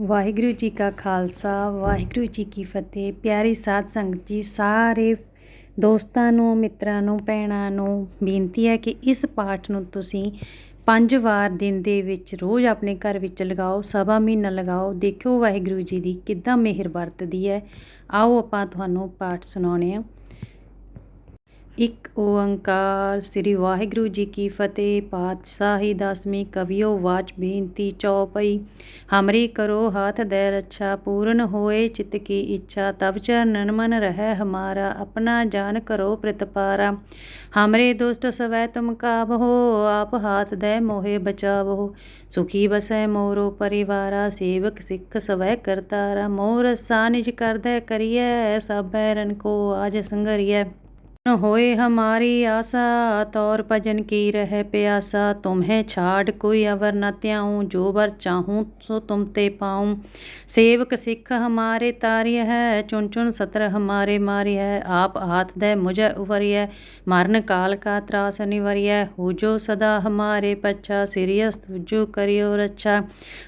ਵਾਹਿਗੁਰੂ ਜੀ ਕਾ ਖਾਲਸਾ, ਵਾਹਿਗੁਰੂ ਜੀ ਕੀ ਫਤਿਹ। ਪਿਆਰੀ ਸਾਧ ਸੰਗਤ ਜੀ, ਸਾਰੇ ਦੋਸਤਾਂ ਨੂੰ, ਮਿੱਤਰਾਂ ਨੂੰ, ਭੈਣਾਂ ਨੂੰ ਬੇਨਤੀ ਹੈ ਕਿ ਇਸ ਪਾਠ ਨੂੰ ਤੁਸੀਂ ਪੰਜ ਵਾਰ ਦਿਨ ਦੇ ਵਿੱਚ ਰੋਜ਼ ਆਪਣੇ ਘਰ ਵਿੱਚ ਲਗਾਓ, ਸਵਾ ਮਹੀਨਾ ਲਗਾਓ। ਦੇਖਿਓ ਵਾਹਿਗੁਰੂ ਜੀ ਦੀ ਕਿੱਦਾਂ ਮਿਹਰ ਵਰਤਦੀ ਹੈ। ਆਓ ਆਪਾਂ ਤੁਹਾਨੂੰ ਪਾਠ ਸੁਣਾਉਣੇ ਆ ਇੱਕ ਓੰਕਾਰ, ਸ੍ਰੀ ਵਾਹਿਗੁਰੂ ਜੀ ਕੀ ਫਤਿਹ, ਪਾਤਸ਼ਾਹੀ ਦਸਵੀਂ ਕਵਿਓ ਵਾਚ ਬੇਨਤੀ ਚੌਪਈ, ਹਮਰੀ ਕਰੋ ਹਾਥ ਦੇ ਰੱਛਾ, ਪੂਰਨ ਹੋਏ ਚਿਤ ਕੀ ਇੱਛਾ ਤਬ ਚਰਨਨ ਮਨ ਰਹਿ ਹਮਾਰਾ, ਆਪਣਾ ਜਾਨ ਕਰੋ ਪ੍ਰਤਪਾਰਾ ਹਮਰੇ ਦੁਸ਼ਟ ਸਵੈ ਤੁਮ ਕਾਬਹੋ ਆਪ ਹਾਥ ਦੇ ਮੋਹਿ ਬਚਾਵੋ। ਸੁਖੀ ਬਸੈ ਮੋਰੋ ਪਰਿਵਾਰਾ, ਸੇਵਕ ਸਿੱਖ ਸਵੈ ਕਰਤਾਰਾ। ਮੋਰ ਸਾਨਿਜ ਕਰਦੈ ਕਰੀਐ ਸਭੈ ਬੈਰਨ ਕੋ ਆਜ ਸੰਗਰੀਐ। होए हमारी आशा तौर भजन की रह प्यासा तुम्हें छाड़ कोई अवर न त्याऊं जो बर चाहूं सो तुम ते पाऊं सेवक सिख हमारे तार्य है चुन चुन सत्र हमारे मार्य है आप हाथ दे मुझे उवरिय मरण काल का त्रास निवरिय हो जो सदा हमारे पच्छा सिरियस तुझो करियो रक्षा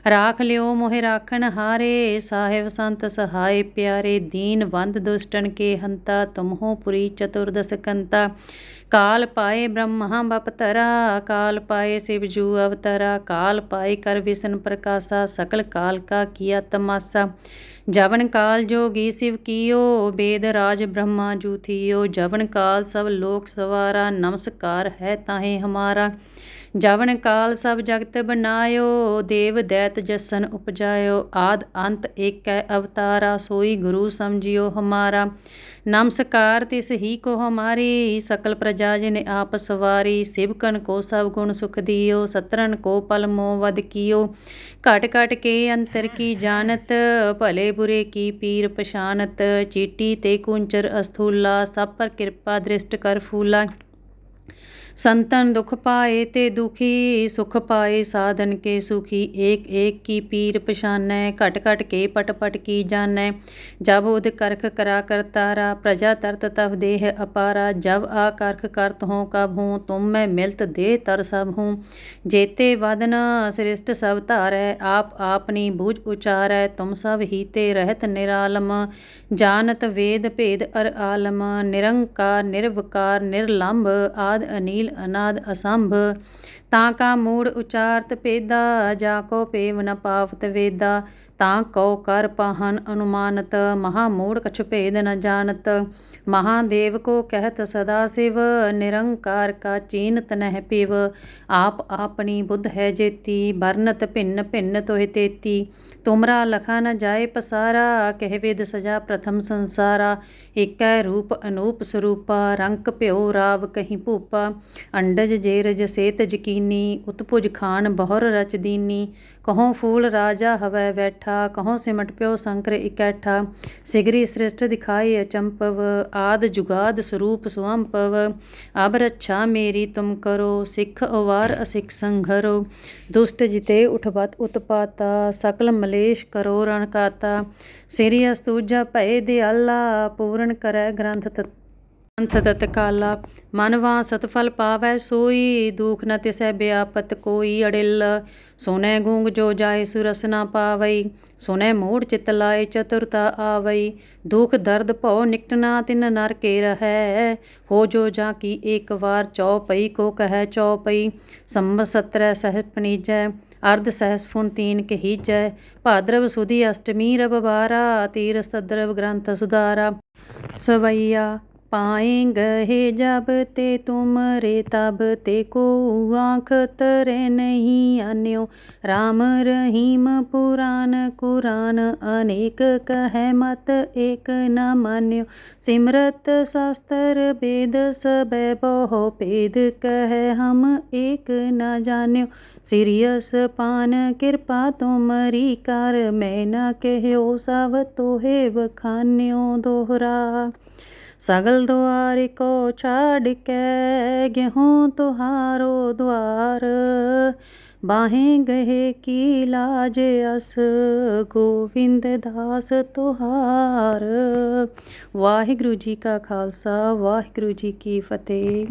राख लियो मोहे राखन हारे साहेब संत सहाय प्यारे दीन बंद दुष्टन के हंता तुम हो पुरी चतुर्दश ತಕ್ಕಂಥ ਕਾਲ ਪਾਏ ਬ੍ਰਹਮਾ ਬਪਤਰਾ ਕਾਲ ਪਾਏ ਸਿਵ ਜੂ ਅਵਤਰਾ, ਕਾਲ ਪਾਏ ਕਰ ਵਿਸ਼ਨ ਪ੍ਰਕਾਸ਼ਾ, ਸਕਲ ਕਾਲ ਕਾ ਕੀਆ ਤਮਾਸਾ। ਜਵਨ ਕਾਲ ਜੋਗੀ ਸਿਵ ਕੀਓ, ਬੇਦ ਰਾਜ ਬ੍ਰਹਮਾ ਜੂ ਥੀਓ। ਜਵਨ ਕਾਲ ਸਭ ਲੋਕ ਸਵਾਰਾ, ਨਮਸਕਾਰ ਹੈ ਤਾਹੇ ਹਮਾਰਾ। ਜਵਨ ਕਾਲ ਸਭ ਜਗਤ ਬਨਾਇਓ ਦੇਵ ਦੈਤ ਜਸਨ ਉਪਜਾਇਓ। ਆਦ ਅੰਤ ਏਕੈ ਅਵਤਾਰਾ, ਸੋਈ ਗੁਰੂ ਸਮਝਿਓ ਹਮਾਰਾ। ਨਮਸਕਾਰ ਤਿਸ ਹੀ ਕੋ ਹਮਾਰੀ, ਸਕਲ ਪ੍ਰਜ ਜਿਨ ਆਪ ਸਵਾਰੀ ਸਿਵਕਨ ਕੋ ਸਭ ਗੁਣ ਸੁਖ ਦਿਓ ਸਤਰਨ ਕੋ ਪਲ ਮੋ ਵਦ ਕੀਓ। ਘਟ ਘਟ ਕੇ ਅੰਤਰ ਕੀ ਜਾਣਤ, ਭਲੇ ਬੁਰੇ ਕੀ ਪੀਰ ਪਛਾਨਤ, ਚੀਟੀ ਤੇ ਕੁੰਚਰ ਅਸਥੂਲਾ, ਸਭ ਪਰ ਕਿਰਪਾ ਦ੍ਰਿਸ਼ਟ ਕਰ ਫੂਲਾ। संतन दुख पाए ते दुखी सुख पाए साधन के सुखी एक एक की पीर पशानै घट घट के पट पट की जानै जब उद करख करा करतारा प्रजा तरत तव देह अपारा जब आ करख करत हो कब हूँ तुम मैं मिलत दे तर सब हूँ जेते वदन श्रेष्ठ सब धारै आप आपनी बूझ उचारै तुम सब ही ते रहत निरालम जानत वेद भेद अर आलम निरंकार निर्वकार निर्लंब आद ਅਨਾਦ, ਅਨੀਲ, ਅਨਾਦ, ਅਸੰਭ। ਤਾਂ ਕਾ ਮੂੜ ਉਚਾਰਤ ਪੇਦਾ, ਜਾ ਕੋ ਪੇਵ ਨ ਪਾਵਤ ਵੇਦਾ। ਤਾਂ ਕਉ ਕਰ ਪਾਹਨ ਅਨੁਮਾਨਤ, ਮਹਾ ਮੂੜ ਕਛ ਭੇਦ ਨ ਜਾਣਤ। ਮਹਾਦੇਵ ਕੋ ਕਹਿਤ ਸਦਾ ਸਿਵ, ਨਿਰੰਕਾਰ ਕਾ ਚੀਨਤ ਨਹਿ ਪਿਵ। ਆਪ ਆਪਣੀ ਬੁੱਧ ਹੈ ਜੇਤੀ ਬਰਨਤ ਭਿੰਨ ਭਿੰਨ ਤੋਹਿ ਤੇਤੀ। ਤੁਮਰਾ ਲਖਾ ਨ ਜਾਏ ਪਸਾਰਾ, ਕਹਿ ਵੇਦ ਸਜਾ ਪ੍ਰਥਮ ਸੰਸਾਰਾ। ਏਕੈ ਰੂਪ ਅਨੂਪ ਸਰੂਪਾ, ਰੰਕ ਭਿਓ ਰਾਵ ਕਹੀਂ ਭੂਪਾ। ਅੰਡਜ ਜੇਰਜ ਸੇਤ ਜਕੀਨੀ ਉਤਪੁਜ ਖਾਨ ਬਹੁਰ ਰਚ ਦੀਨੀ। ਕਹੋਂ ਫੂਲ ਰਾਜਾ ਹਵੈ ਬੈਠਾ, ਕਹੋਂ ਸਿਮਟ ਪਿਓ ਸੰਕਰ ਇਕੈਠਾ। ਸਿਗਰੀ ਸ੍ਰਿਸ਼ਟ ਦਿਖਾਈ ਅਚੰਪਵ, ਆਦ ਜੁਗਾਦ ਸਰੂਪ ਸੁਅੰਪਵ ਅਬ ਰੱਛਾ ਮੇਰੀ ਤੁਮ ਕਰੋ, ਸਿੱਖ ਅਵਾਰ ਅਸਿੱਖ ਸੰਘਰੋ। ਦੁਸ਼ਟ ਜਿਤੇ ਉਠਵਤ ਉਤਪਾਤਾ, ਸਕਲ ਮਲੇਸ਼ ਕਰੋ ਰਣਕਾਤਾ ਸਿਰਿ ਅਸਤੂਜਾ ਭੈ ਦਿਆਲਾ, ਪੂਰਨ ਕਰੈ ਗ੍ਰੰਥ ਤਤ ਅੰਥ ਤਤ ਕਾਲਾ ਮਨਵਾ ਸਤਫਲ ਪਾਵੈ ਸੋਈ, ਦੁਖ ਨ ਤਿਸੈ ਬਿਆਪਤ ਕੋਈ ਅੜਿਲ। ਸੋਨੇ ਗੂੰਗ ਜੋ ਜਾਏ ਸੁਰਸ ਨਾ ਪਾਵਈ ਸੋਨੇ ਮੋੜ ਚਿਤ ਲਾਏ ਚਤੁਰਤਾ ਆਵਈ। ਦੁਖ ਦਰਦ ਭਉ ਨਿਕਟਨਾ ਤਿਨ ਨਰ ਕੇ ਰਹੈ, ਹੋ ਜੋ ਜਾ ਕੀ ਏਕ ਵਾਰ ਚੌਪਈ ਕੋ ਕਹੈ ਚੌਪਈ। ਸੰਮ 17 ਸਹਿ ਪਨੀਜੈ ਅਰਧ ਸਹਿਸ ਫੁਨ ਤੀਨ ਕਹੀਜੈ। ਭਾਦਰਵ ਸੁਦੀ ਅਸ਼ਟਮੀ ਰਬ ਬਾਰਾ, ਤੀਰ ਸਦਰਵ ਗ੍ਰੰਥ ਸੁਧਾਰਾ। ਸਵਈਆ पाएंगे जब ते तुम रे तब ते को आँख तरे नहीं अन्यो राम रहीम पुराण कुरान अनेक कह मत एक न मान्यो सिमरत शास्त्र वेद सब बहु भेद कह हम एक न जान्यो सिरियस पान कृपा तुमरी कर मैं न कहो सब तोहे बखान्यो दोहरा ਸਗਲ દ્વારી ਕੋ છાડ ਕੇ ગેહું તુહારો ਦੁਆਰ। ਬਾਹੇ ਗਏ ਕੀ ਲਾਜ ਅਸ, ਗੋਵਿੰਦ ਦਾਸ ਤੁਹਾਰ। ਵਾਹਿਗੁਰੂ ਜੀ ਕਾ ਖਾਲਸਾ, ਵਾਹਿਗੁਰੂ ਜੀ ਕੀ ਫਤਿਹ।